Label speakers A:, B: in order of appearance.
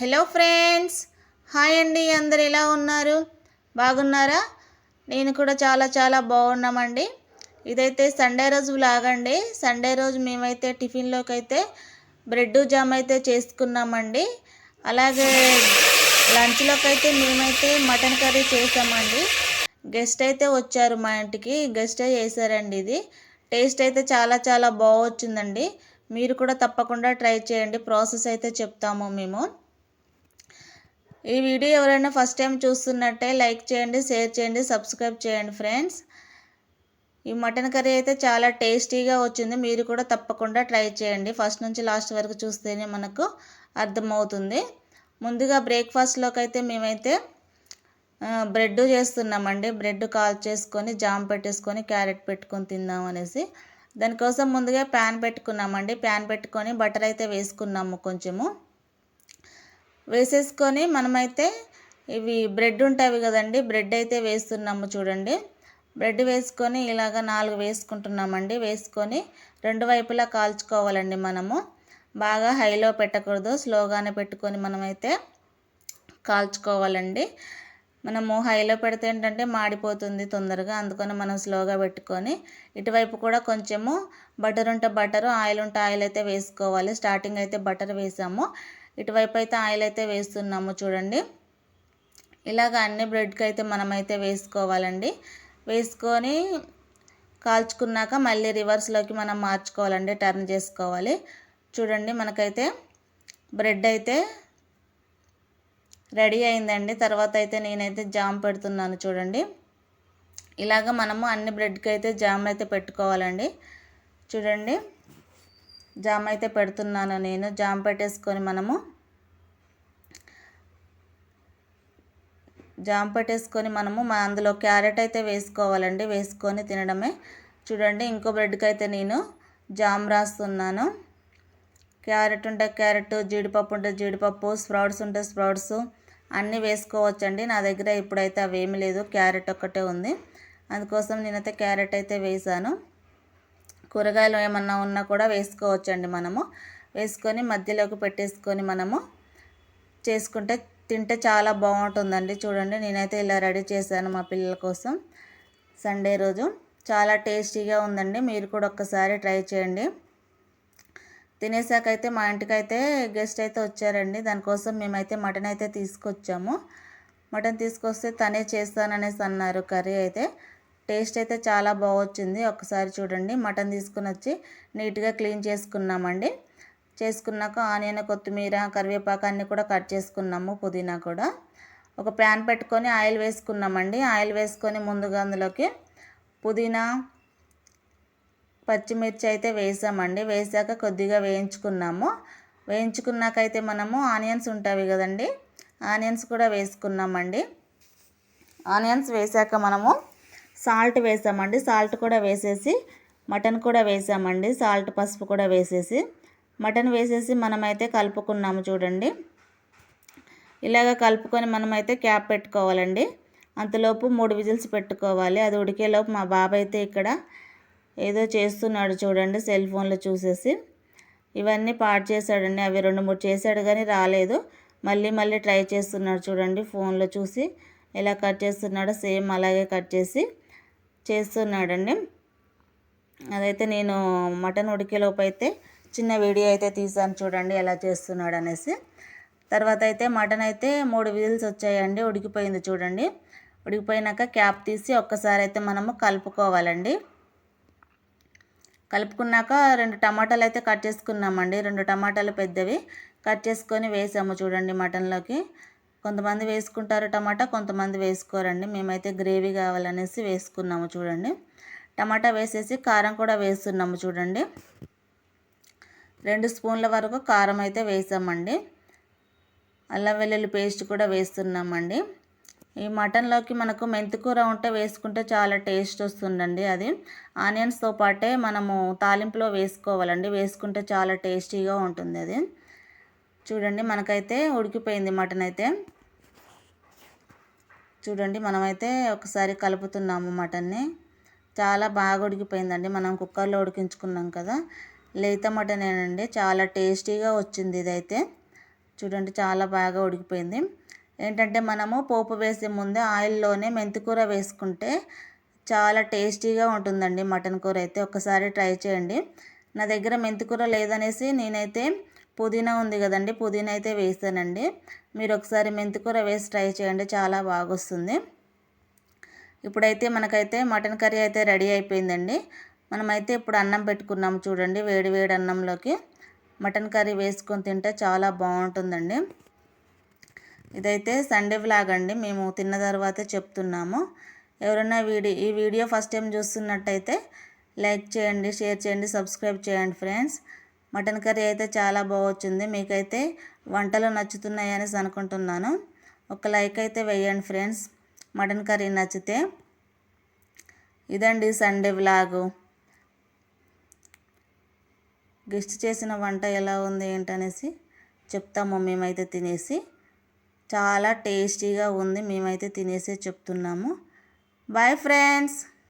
A: Hello friends hi అండి అందరు ఎలా ఉన్నారు? బాగున్నారా? నేను కూడా చాలా చాలా బాగున్నామండి. ఇదైతే సండే రోజు లాగండి సండే రోజు మేమైతే టిఫిన్లోకి అయితే బ్రెడ్ జామ్ అయితే చేసుకున్నామండి. అలాగే లంచ్లోకి అయితే మేమైతే మటన్ కర్రీ చేసామండి. గెస్ట్ అయితే వచ్చారు మా ఇంటికి గెస్ట్ చేశారండి ఇది. టేస్ట్ అయితే చాలా చాలా బాగొచ్చిందండి. మీరు కూడా తప్పకుండా ట్రై చేయండి ప్రాసెస్ అయితే చెప్తాము మేము. ఈ వీడియో ఎవరైనా ఫస్ట్ టైం చూస్తున్నట్టే లైక్ చేయండి షేర్ చేయండి సబ్స్క్రైబ్ చేయండి ఫ్రెండ్స్ ఈ మటన్ కర్రీ అయితే చాలా టేస్టీగా వచ్చింది. మీరు కూడా తప్పకుండా ట్రై చేయండి. ఫస్ట్ నుంచి లాస్ట్ వరకు చూస్తేనే మనకు అర్థమవుతుంది. ముందుగా బ్రేక్ఫాస్ట్లోకి అయితే మేమైతే బ్రెడ్ చేస్తున్నామండి. బ్రెడ్ కాల్ చేసుకొని జామ్ పెట్టేసుకొని క్యారెట్ పెట్టుకొని తిందాం అనేసి. దానికోసం ముందుగా ప్యాన్ పెట్టుకున్నామండి. ప్యాన్ పెట్టుకొని బటర్ అయితే వేసుకున్నాము కొంచెము. వేసేసుకొని మనమైతే ఇవి బ్రెడ్ ఉంటాయి కదండి బ్రెడ్ అయితే వేస్తున్నాము చూడండి. బ్రెడ్ వేసుకొని ఇలాగ నాలుగు వేసుకుంటున్నామండి. వేసుకొని రెండు వైపులా కాల్చుకోవాలండి మనము. బాగా హైలో పెట్టకూడదు స్లోగానే పెట్టుకొని మనమైతే కాల్చుకోవాలండి. మనము హైలో పెడితే ఏంటంటే మాడిపోతుంది తొందరగా అందుకని మనం స్లోగా పెట్టుకొని ఇటువైపు కూడా కొంచెము బటర్ ఉంటే బటర్ ఆయిల్ ఉంటే ఆయిల్ అయితే వేసుకోవాలి. స్టార్టింగ్ అయితే బటర్ వేసాము. ఇటువైపు అయితే ఆయిల్ అయితే వేస్తున్నాము చూడండి. ఇలాగ అన్ని బ్రెడ్కి అయితే మనమైతే వేసుకోవాలండి. వేసుకొని కాల్చుకున్నాక మళ్ళీ రివర్స్లోకి మనం మార్చుకోవాలండి టర్న్ చేసుకోవాలి. చూడండి మనకైతే బ్రెడ్ అయితే రెడీ అయిందండి. తర్వాత అయితే నేనైతే జామ్ పెడుతున్నాను చూడండి. ఇలాగ మనము అన్ని బ్రెడ్కి అయితే జామ్ అయితే పెట్టుకోవాలండి. చూడండి. జామ్ అయితే పెడుతున్నాను నేను. జామ్ పెట్టేసుకొని మనము జామ్ పెట్టేసుకొని మనము మా అందులో క్యారెట్ అయితే వేసుకోవాలండి. వేసుకొని తినడమే. చూడండి ఇంకో బ్రెడ్కి అయితే నేను జామ్ రాస్తున్నాను. క్యారెట్ ఉంటే క్యారెట్ జీడిపప్పు ఉంటే జీడిపప్పు స్ప్రౌట్స్ ఉంటే స్ప్రౌట్స్ అన్నీ వేసుకోవచ్చండి. నా దగ్గర ఇప్పుడైతే అవి లేదు. క్యారెట్ ఒక్కటే ఉంది. అందుకోసం నేనైతే క్యారెట్ అయితే వేసాను కూరగాయలు ఏమన్నా ఉన్నా కూడా వేసుకోవచ్చండి మనము. వేసుకొని మధ్యలోకి పెట్టేసుకొని మనము చేసుకుంటే తింటే చాలా బాగుంటుందండి. చూడండి నేనైతే ఇలా రెడీ చేశాను మా పిల్లల కోసం. సండే రోజు. చాలా టేస్టీగా ఉందండి. మీరు కూడా ఒక్కసారి ట్రై చేయండి. తినేసాకైతే మా ఇంటికైతే గెస్ట్ అయితే వచ్చారండి. దానికోసం మేమైతే మటన్ అయితే తీసుకొచ్చాము. మటన్ తీసుకొస్తే తనే చేస్తాననేసి అన్నారు కర్రీ అయితే. టేస్ట్ అయితే చాలా బాగొచ్చింది. ఒకసారి చూడండి. మటన్ తీసుకుని వచ్చి నీట్గా క్లీన్ చేసుకున్నామండి. చేసుకున్నాక ఆనియన్ కొత్తిమీర కరివేపాకు అన్నీ కూడా కట్ చేసుకున్నాము పుదీనా కూడా. ఒక ప్యాన్ పెట్టుకొని ఆయిల్ వేసుకున్నామండి. ఆయిల్ వేసుకొని ముందుగా అందులోకి పుదీనా పచ్చిమిర్చి అయితే వేసామండి. వేసాక కొద్దిగా వేయించుకున్నాము. వేయించుకున్నాకైతే మనము ఆనియన్స్ ఉంటాయి కదండి ఆనియన్స్ కూడా వేసుకున్నామండి. ఆనియన్స్ వేసాక మనము సాల్ట్ వేసామండి. సాల్ట్ కూడా వేసేసి మటన్ కూడా వేసామండి. సాల్ట్ పసుపు కూడా వేసేసి. మటన్ వేసేసి మనమైతే కలుపుకున్నాము చూడండి. ఇలాగ కలుపుకొని మనమైతే క్యాప్ పెట్టుకోవాలండి. అంతలోపు మూడు విజిల్స్ పెట్టుకోవాలి. అది ఉడికేలోపు మా బాబాయ్ అయితే ఇక్కడ ఏదో చేస్తున్నాడు చూడండి సెల్ ఫోన్లో చూసేసి. ఇవన్నీ పాడు చేశాడండి. అవి రెండు మూడు చేశాడు కానీ రాలేదు. మళ్ళీ మళ్ళీ ట్రై చేస్తున్నాడు చూడండి ఫోన్లో చూసి. ఎలా కట్ చేస్తున్నాడో సేమ్ అలాగే కట్ చేసి. చేస్తున్నాడండి. అదైతే నేను మటన్ ఉడికేలోపు అయితే చిన్న వీడియో అయితే తీసాను చూడండి ఎలా చేస్తున్నాడు అనేసి తర్వాత అయితే మటన్ అయితే మూడు విజిల్స్ వచ్చాయండి ఉడికిపోయింది చూడండి. ఉడికిపోయినాక క్యాప్ తీసి ఒక్కసారి అయితే మనము కలుపుకోవాలండి. కలుపుకున్నాక రెండు టమాటాలు అయితే కట్ చేసుకున్నామండి. రెండు టమాటాలు పెద్దవి కట్ చేసుకొని వేసాము చూడండి మటన్లోకి. కొంతమంది వేసుకుంటారు టమాటా కొంతమంది వేసుకోరండి. మేమైతే గ్రేవీ కావాలనేసి వేసుకున్నాము చూడండి. టమాటా వేసేసి కారం కూడా వేస్తున్నాము చూడండి. రెండు స్పూన్ల వరకు కారం అయితే వేసామండి. అల్లం వెల్లుల్లి పేస్ట్ కూడా వేస్తున్నామండి. ఈ మటన్లోకి మనకు మెంతికూర ఉంటే వేసుకుంటే చాలా టేస్ట్ వస్తుందండి అది. ఆనియన్స్తో పాటే మనము తాలింపులో వేసుకోవాలండి. వేసుకుంటే చాలా టేస్టీగా ఉంటుంది అది. చూడండి మనకైతే ఉడికిపోయింది మటన్ అయితే. చూడండి మనమైతే ఒకసారి కలుపుతున్నాము మటన్ని చాలా బాగా ఉడికిపోయిందండి. మనం కుక్కర్లో ఉడికించుకున్నాం కదా. లేత మటనేనండి చాలా టేస్టీగా వచ్చింది ఇదైతే. చూడండి చాలా బాగా ఉడికిపోయింది. ఏంటంటే మనము పోపు వేసే ముందే ఆయిల్లోనే మెంతికూర వేసుకుంటే చాలా టేస్టీగా ఉంటుందండి మటన్ కూర అయితే. ఒకసారి ట్రై చేయండి. నా దగ్గర మెంతికూర లేదనేసి నేనైతే పుదీనా ఉంది కదండి పుదీనా అయితే వేసానండి. మీరు ఒకసారి మెంతికూర వేసి ట్రై చేయండి చాలా బాగా వస్తుంది ఇప్పుడైతే మనకైతే మటన్ కర్రీ అయితే రెడీ అయిపోయిందండి. మనమైతే ఇప్పుడు అన్నం పెట్టుకున్నాం చూడండి వేడి వేడి అన్నంలోకి. మటన్ కర్రీ వేసుకొని తింటే చాలా బాగుంటుందండి. ఇదైతే సండే వ్లాగ్ అండి మేము తిన్న తర్వాతే చెప్తున్నాము. ఎవరైనా వీడియో ఈ వీడియో ఫస్ట్ టైం చూస్తున్నట్టయితే లైక్ చేయండి షేర్ చేయండి సబ్స్క్రైబ్ చేయండి ఫ్రెండ్స్. మటన్ కర్రీ అయితే చాలా బాగొచ్చింది. మీకైతే వంటలు నచ్చుతున్నాయి అనేసి అనుకుంటున్నాను. ఒక లైక్ అయితే వేయండి ఫ్రెండ్స్. మటన్ కర్రీ నచ్చితే ఇదండి సండే వ్లాగు. గెస్ట్ చేసిన వంట ఎలా ఉంది ఏంటనేసి చెప్తాము. మేమైతే తినేసి చాలా టేస్టీగా ఉంది. మేమైతే తినేసి చెప్తున్నాము. Bye friends.